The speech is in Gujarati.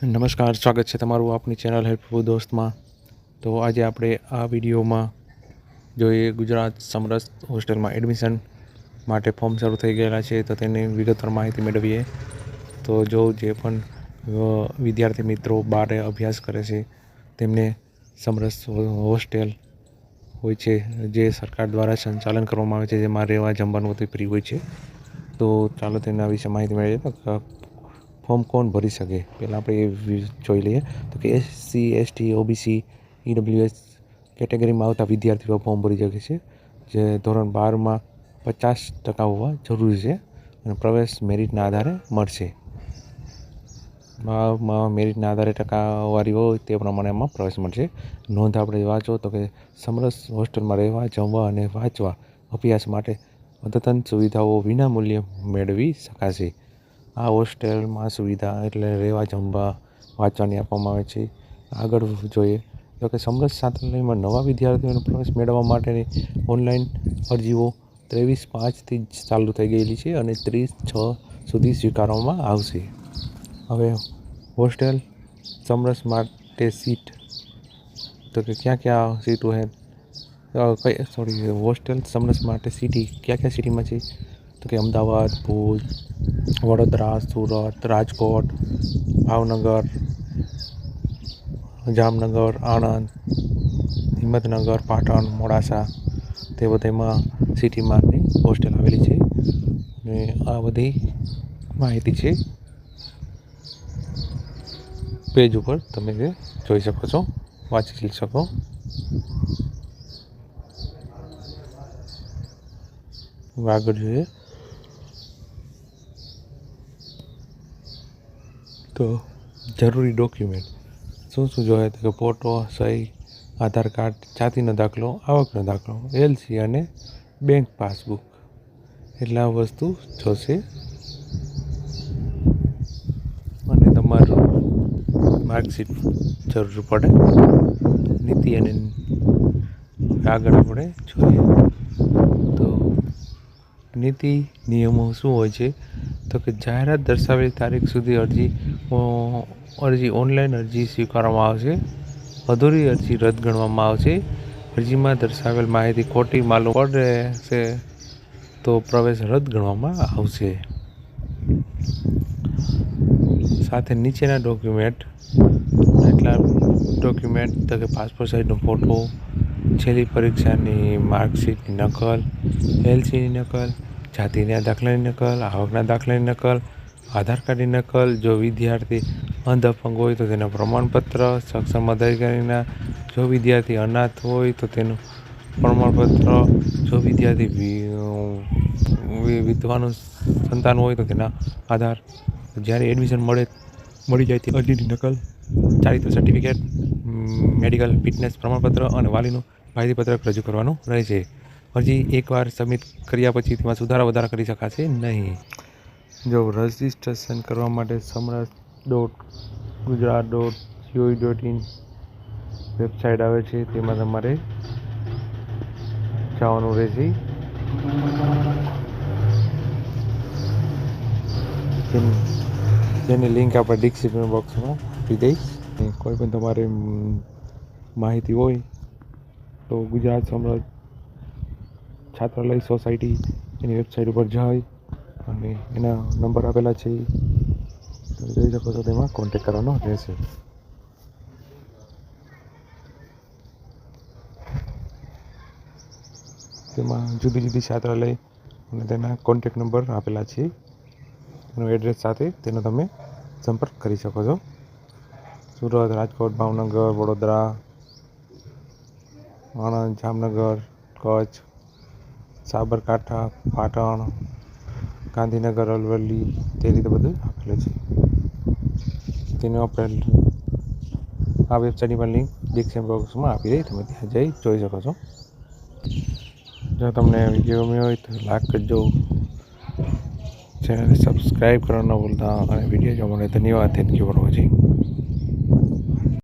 નમસ્કાર, સ્વાગત છે તમારું આપની ચેનલ હેલ્પફુલ દોસ્તમાં. તો આજે આપણે આ વિડીયોમાં જોઈએ ગુજરાત સમરસ હોસ્ટેલમાં એડમિશન માટે ફોર્મ શરૂ થઈ ગયેલા છે, તો તેની વિગતવાર માહિતી મેળવીએ. તો જો જે પણ વિદ્યાર્થી મિત્રો બારે અભ્યાસ કરે છે, તેમને સમરસ હોસ્ટેલ હોય છે, જે સરકાર દ્વારા સંચાલન કરવામાં આવે છે, જેમાં રહેવા જમવાનું બધું ફ્રી હોય છે. તો ચાલો તેના વિશે માહિતી મેળવીએ. ફોર્મ કોણ ભરી શકે? પહેલાં આપણે એ જોઈ લઈએ. તો કે એસસી એસટી ઓબીસી ઈડબ્લ્યુએસ કેટેગરીમાં આવતા વિદ્યાર્થીઓ ફોર્મ ભરી શકે છે. જે ધોરણ બારમાં પચાસ ટકા હોવા જરૂરી છે અને પ્રવેશ મેરિટના આધારે મળશે. મેરિટના આધારે ટકાવારી હોય તે પ્રમાણે એમાં પ્રવેશ મળશે. નોંધ આપણે વાંચો તો કે સમરસ હોસ્ટેલમાં રહેવા, જમવા અને વાંચવા અભ્યાસ માટે અદ્યતન સુવિધાઓ વિનામૂલ્યે મેળવી શકાશે. આ હોસ્ટેલમાં સુવિધા એટલે રહેવા જમવા વાંચવાની આપવામાં આવે છે. આગળ જોઈએ તો કે સમરસ છાત્રાલયમાં નવા વિદ્યાર્થીઓને પ્રવેશ મેળવવા માટેની ઓનલાઈન અરજીઓ ત્રેવીસ પાંચથી જ ચાલુ થઈ ગયેલી છે અને ત્રીસ છ સુધી સ્વીકારવામાં આવશે. હવે હોસ્ટેલ સમરસ માટે સીટ તો કે ક્યાં ક્યાં સીટો હે? કઈ સોરી હોસ્ટેલ સમરસ માટે સિટી ક્યાં ક્યાં સિટીમાં છે? તો કે અમદાવાદ, ભુજ, વડોદરા, સુરત, રાજકોટ, ભાવનગર, જામનગર, આણંદ, હિંમતનગર, પાટણ, મોડાસા તે બધામાં માર્ગની હોસ્ટેલ આવેલી છે. અને આ બધી માહિતી છે. પેજ ઉપર તમે જે જોઈ શકો છો, વાંચી શકો. આગળ જોઈએ. તો જરૂરી ડોક્યુમેન્ટ શું શું જોઈએ તો કે ફોટો સહી, આધાર કાર્ડ જાતિનો દાખલો, આવકનો દાખલો એલસી અને બેંક પાસબુક એટલે આ વસ્તુ જોશે. અને તમારું માર્કશીટ જરૂર પડે. નીતિ અને આગળ આપણે જોઈએ. તો નીતિ, નિયમો શું હોય છે? તો કે જાહેરાત દર્શાવેલી તારીખ સુધી અરજી અરજી ઓનલાઈન અરજી સ્વીકારવામાં આવશે. અધૂરી અરજી રદ ગણવામાં આવશે. અરજીમાં દર્શાવેલ માહિતી ખોટી, માલુમ પડે છે તો પ્રવેશ રદ ગણવામાં આવશે. સાથે નીચેના ડોક્યુમેન્ટ એટલા ડોક્યુમેન્ટ, તો કે પાસપોર્ટ સાઇઝનો ફોટો, છેલ્લી પરીક્ષાની માર્કશીટની નકલ, એલસીની નકલ જાતિના દાખલાની નકલ, આવકના દાખલાની નકલ, આધાર કાર્ડની નકલ, જો વિદ્યાર્થી અંધ અપંગ હોય તો તેનું પ્રમાણપત્ર, સક્ષમ અધિકારીના, જો વિદ્યાર્થી અનાથ હોય તો તેનું પ્રમાણપત્ર, જો વિદ્યાર્થી વિધવાનું સંતાન હોય તો તેના આધાર. જ્યારે એડમિશન મળે, મળી જાય તે અરજીની નકલ, ચારિત્ર સર્ટિફિકેટ મેડિકલ ફિટનેસ પ્રમાણપત્ર અને વાલીનું માહિતીપત્રક રજૂ કરવાનું રહેશે. અરજી એકવાર સબમિટ કર્યા પછી તેમાં સુધારા વધારા કરી શકાશે? નહીં. જો રજિસ્ટ્રેશન કરવા માટે Samaras dot Gujarat dot G O V dot in website આવે છે, તેમાં તમારે જવાનું રહેશે. જેની લિંક આપણે ડિસ્ક્રિપ્શન બોક્સમાં આપી દઈશ. કોઈ પણ તમારે માહિતી હોય તો ગુજરાત સમરસ છાત્રાલય સોસાયટી એની વેબસાઇટ ઉપર જઈ અને એના નંબર આપેલા છે. તમે જોઈ શકો છો, તેમાં કોન્ટેક કરવાનો રહેશે. તેમાં જુદી જુદી છાત્રાલય અને તેના કોન્ટેક નંબર આપેલા છે. એનો એડ્રેસ સાથે તેનો તમે સંપર્ક કરી શકો છો. સુરત, રાજકોટ, ભાવનગર, વડોદરા આણંદ જામનગર, કચ્છ સાબરકાંઠા, પાટણ, ગાંધીનગર, અરવલ્લી તે રીતે બધું આપેલું છે. તેનો આપણે આ વેબસાઇટની પણ લિંક ડિસ્ક્રિપ્શન બોક્સમાં આપી દઈ તમે ત્યાં જઈ જોઈ શકો છો. જો તમને વીડિયો ગમ્યો હોય તો લાઈક કરજો. ચેનલને સબસ્ક્રાઈબ કરવાનું ભૂલતા અને વીડિયો જોવા માટે ધન્યવાદ. Thank you for watching